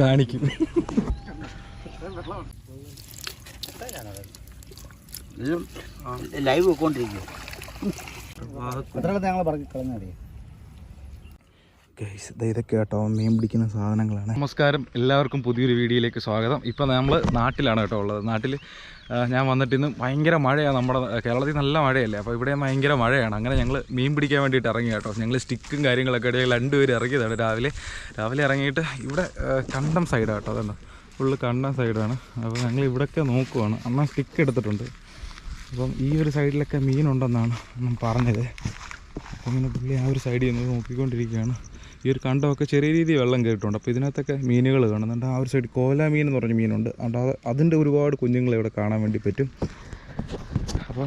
കാണിക്കും. ലൈവ് വെക്കൊണ്ടിരിക്കും. ഇതൊക്കെ കേട്ടോ മീൻ പിടിക്കുന്ന സാധനങ്ങളാണ്. നമസ്കാരം എല്ലാവർക്കും പുതിയൊരു വീഡിയോയിലേക്ക് സ്വാഗതം. ഇപ്പം നമ്മൾ നാട്ടിലാണ് കേട്ടോ ഉള്ളത്. നാട്ടിൽ ഞാൻ വന്നിട്ട് ഇന്ന് ഭയങ്കര മഴയാണ് നമ്മുടെ കേരളത്തിൽ നല്ല മഴയല്ലേ? അപ്പോൾ ഇവിടെ ഭയങ്കര മഴയാണ്. അങ്ങനെ ഞങ്ങൾ മീൻ പിടിക്കാൻ വേണ്ടിയിട്ട് ഇറങ്ങി കേട്ടോ. ഞങ്ങൾ സ്റ്റിക്കും കാര്യങ്ങളൊക്കെ ഇടയിൽ രണ്ടുപേർ ഇറങ്ങിയതാണ് രാവിലെ. രാവിലെ ഇറങ്ങിയിട്ട് ഇവിടെ കണ്ടം സൈഡാണ് കേട്ടോ അതുകൊണ്ട് ഫുള്ള് കണ്ടം സൈഡാണ് അപ്പോൾ ഞങ്ങൾ ഇവിടെയൊക്കെ നോക്കുവാണ്. അമ്മ സ്റ്റിക്ക് എടുത്തിട്ടുണ്ട്. അപ്പം ഈ ഒരു സൈഡിലൊക്കെ മീനുണ്ടെന്നാണ് പറഞ്ഞത്. അപ്പം ഇങ്ങനെ പുള്ളി ആ ഒരു സൈഡിൽ നിന്ന് നോക്കിക്കൊണ്ടിരിക്കുകയാണ്. ഈ ഒരു കണ്ടമൊക്കെ ചെറിയ രീതിയിൽ വെള്ളം കയറിയിട്ടുണ്ട്. അപ്പോൾ ഇതിനകത്തൊക്കെ മീനുകൾ കാണുന്നുണ്ട്. ആ ഒരു സൈഡ് കോല മീൻ എന്ന് പറഞ്ഞ മീനുണ്ട്. അതുകൊണ്ട് അത് അതിന്റെ ഒരുപാട് കുഞ്ഞുങ്ങളെ ഇവിടെ കാണാൻ വേണ്ടി പറ്റും. അപ്പോൾ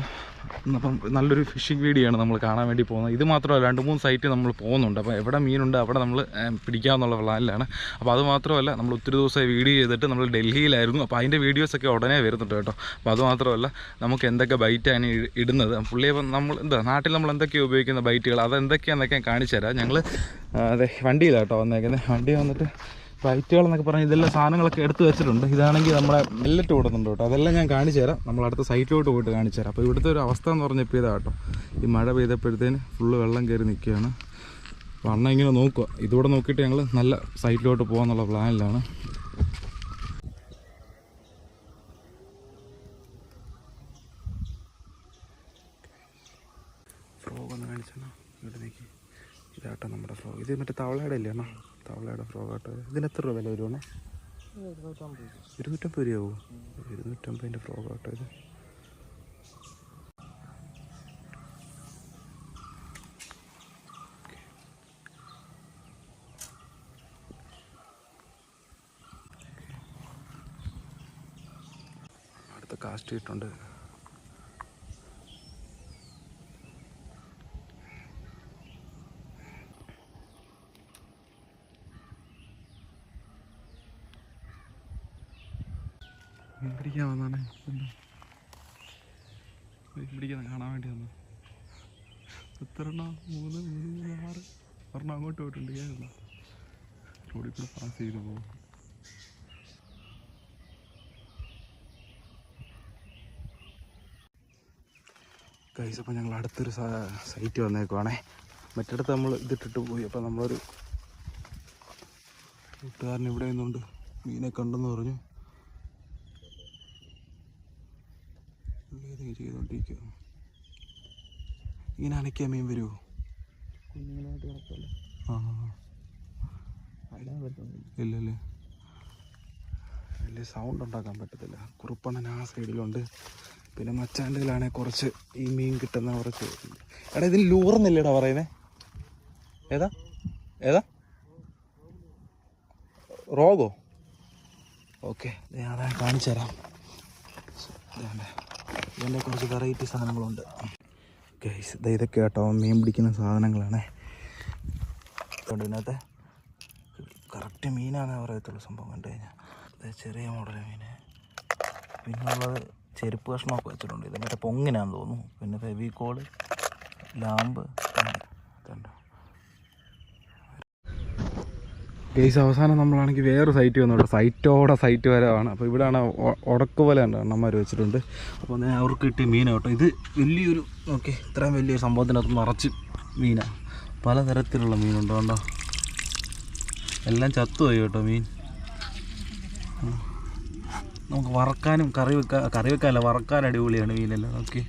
അപ്പം നല്ലൊരു ഫിഷിംഗ് വീഡിയോയാണ് നമ്മൾ കാണാൻ വേണ്ടി പോകുന്നത്. ഇത് മാത്രമല്ല രണ്ട് മൂന്ന് സൈറ്റ് നമ്മൾ പോകുന്നുണ്ട്. അപ്പോൾ എവിടെ മീനുണ്ട് അവിടെ നമ്മൾ പിടിക്കാമെന്നുള്ള പ്ലാനിലാണ്. അപ്പോൾ അത് മാത്രമല്ല നമ്മൾ ഒത്തിരി ദിവസമായി വീഡിയോ ചെയ്തിട്ട് നമ്മൾ ഡൽഹിയിലായിരുന്നു. അപ്പോൾ അതിന്റെ വീഡിയോസൊക്കെ ഉടനെ വരുന്നുണ്ട് കേട്ടോ. അപ്പോൾ അത് മാത്രമല്ല നമുക്ക് എന്തൊക്കെ ബൈറ്റാണ് ഇടുന്നത്. പുള്ളിയെ നമ്മൾ എന്താ നാട്ടിൽ നമ്മൾ എന്തൊക്കെയാണ് ഉപയോഗിക്കുന്ന ബൈറ്റുകൾ? അതെന്തൊക്കെയാണെന്നൊക്കെ കാണിച്ചു തരാം. ഞങ്ങൾ അതെ വണ്ടിയിലാണ് കേട്ടോ വന്നേക്കുന്നത്. വണ്ടി വന്നിട്ട് ബൈറ്റുകൾ എന്നൊക്കെ പറഞ്ഞ് ഇതെല്ലാം സാധനങ്ങളൊക്കെ എടുത്തു വെച്ചിട്ടുണ്ട്. ഇതാണെങ്കിൽ നമ്മളെ മെല്ലറ്റ് ഓടുന്നുണ്ട് കേട്ടോ. അതെല്ലാം ഞാൻ കാണിച്ചു തരാം. നമ്മൾ അടുത്ത സൈറ്റിലോട്ട് പോയിട്ട് കാണിച്ചു തരാം. അപ്പോൾ ഇവിടുത്തെ ഒരു അവസ്ഥ എന്ന് പറഞ്ഞപ്പോൾ ഇതാ കേട്ടോ. ഈ മഴ പെയ്തപ്പോഴത്തേന് ഫുള്ള് വെള്ളം കയറി നിൽക്കുകയാണ് അപ്പോൾ ഇങ്ങനെ നോക്കുക ഇതുകൂടെ നോക്കിയിട്ട് ഞങ്ങൾ നല്ല സൈറ്റിലോട്ട് പോകാമെന്നുള്ള പ്ലാനിലാണ് ഫ്രോഗ് ഒന്ന് കാണിച്ചാണോ ഇവിടെ ഇതാട്ടോ നമ്മുടെ ഫ്രോഗ് ഇത് മറ്റേ തവളയുടെ അല്ലേ തവളയുടെ ഫ്രോഗ് ആട്ടോ. ഇതിന് എത്ര രൂപ വില വരുവാണ്? ഇരുന്നൂറ്റമ്പത് രൂപയാവോ ഇരുന്നൂറ്റമ്പതിന്റെ ഫ്രോഗ് ഇത്. അടുത്ത കാസ്റ്റ് കിട്ടുണ്ട്. മീൻ പിടിക്കാൻ വന്നാണ് മീൻ പിടിക്കാൻ കാണാൻ വേണ്ടി വന്നു എത്ര എണ്ണം മൂന്ന് മൂന്ന് മൂന്ന് ആറ്. ഒരെണ്ണം അങ്ങോട്ട് പോയിട്ടുണ്ട് കേരളം റോഡിൽ കൂടെ പാസ് ചെയ്ത് പോകും. കൈസ് അപ്പോൾ ഞങ്ങൾ അടുത്തൊരു സൈറ്റ് വന്നേക്കുവാണേ. മറ്റിടത്ത് നമ്മൾ ഇതിട്ടിട്ട് പോയി. അപ്പോൾ നമ്മളൊരു കൂട്ടുകാരൻ ഇവിടെ നിന്നുകൊണ്ട് മീനെ കണ്ടെന്ന് പറഞ്ഞു പുള്ളി ഇത് ചെയ്തുകൊണ്ടിരിക്കുക ഇങ്ങനെ അണയ്ക്കാൻ മീൻ വരുമോ കുഞ്ഞുങ്ങളായിട്ട് കിടക്കുമല്ലോ ആ. അടാൻ പറ്റുന്നില്ല ഇല്ലല്ലേ വലിയ സൗണ്ട് ഉണ്ടാക്കാൻ പറ്റത്തില്ല. കുറുപ്പണ്ണൻ ആ സൈഡിലുണ്ട് പിന്നെ മച്ചാണ്ടിലാണെങ്കിൽ കുറച്ച് ഈ മീൻ കിട്ടുന്ന കുറച്ച് എടാ ഇതിന് ലൂർന്നില്ലേടാ പറയുന്നേ. ഏതാ? ഏതാ? റോഗോ? ഓക്കെ ഞാൻ അതാ കാണിച്ചു തരാം. ഇതിന്റെ കുറച്ച് വെറൈറ്റി സാധനങ്ങളുണ്ട്. ഗൈസ് ഇത് ഇതൊക്കെ കേട്ടോ. മീൻ പിടിക്കുന്ന സാധനങ്ങളാണ്. അതുകൊണ്ട് ഇതിനകത്ത്. കറക്റ്റ് മീനാണ് പറയത്തുള്ളൂ സംഭവം കണ്ടു കഴിഞ്ഞാൽ ചെറിയ മോഡൽ മീൻ. പിന്നുള്ളത് ചെരുപ്പ് കഷ്ണമൊക്കെ വെച്ചിട്ടുണ്ട്. ഇത് മറ്റേ പൊങ്ങിനാന്ന് തോന്നുന്നു. പിന്നെ ഫെവിക്കോൾ ലാമ്പ് ഇതുണ്ട്. ഗെയ്സ് അവസാനം നമ്മളാണെങ്കിൽ വേറെ സൈറ്റ് വന്നു കേട്ടോ. സൈറ്റോടെ സൈറ്റ് വരവാണ് അപ്പോൾ ഇവിടെയാണ് ഉടക്ക് പോലെ ഉണ്ട് അണ്ണന്മാർ വെച്ചിട്ടുണ്ട്. അപ്പോൾ അവർക്ക് കിട്ടിയ മീനാണ് കേട്ടോ. ഇത് വലിയൊരു ഓക്കെ ഇത്രയും വലിയൊരു സംഭവത്തിനകത്ത് നിറച്ച് മീനാണ് പലതരത്തിലുള്ള മീനുണ്ട് കണ്ടോ? എല്ലാം ചത്തുപോയി കേട്ടോ മീൻ. നമുക്ക് വറക്കാനും കറി വെക്കാൻ കറി വെക്കാനല്ല വറക്കാൻ അടിപൊളിയാണ് മീനെല്ലാം. ഓക്കെ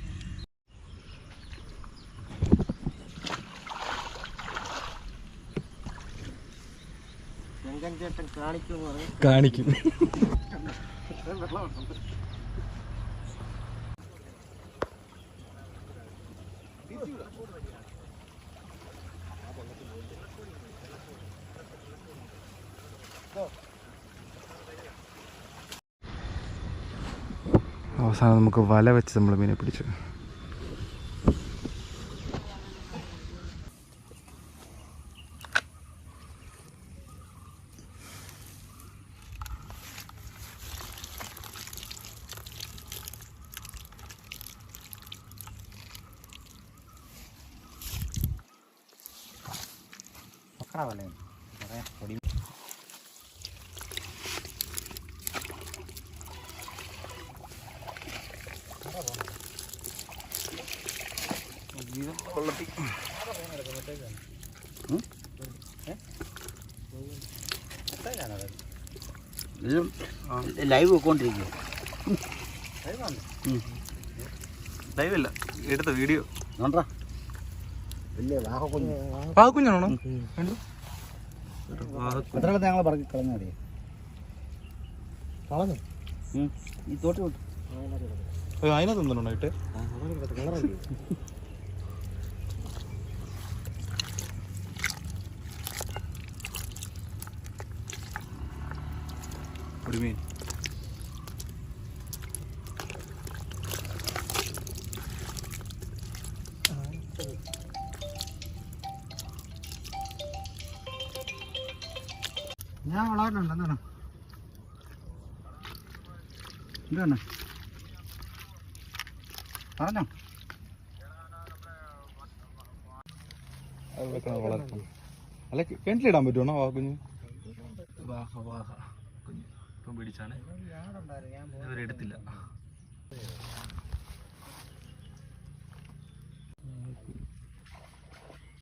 കാണിക്കും. അവസാനം നമുക്ക് വല വെച്ച് നമ്മൾ മീനെ പിടിച്ചു. എത്ര പൊടി ലൈവ് വെക്കൊണ്ടിരിക്കും ലൈവല്ല എടുത്ത വീഡിയോ. നോണ്ടാ വലിയ വാഹക്കുഞ്ഞ് പാകുഞ്ഞാണോ എത്ര ഞങ്ങൾ പറഞ്ഞു കളഞ്ഞു? ഈ തോട്ടി വിട്ടു അതിനകത്ത് എന്തുണ്ടായിട്ട് ഒരു മീൻ. ഞാൻ വളർന്നുണ്ട് എന്താണ്? എന്താണ്? പറഞ്ഞോ. അല്ല കിണറ്റിലിടാൻ പറ്റുവാണോ വാ കുഞ്ഞ്? വാഹ വാഹ കുഞ്ഞ്. ഇപ്പം പിടിച്ചാണ്. ഇവരെടുത്തില്ല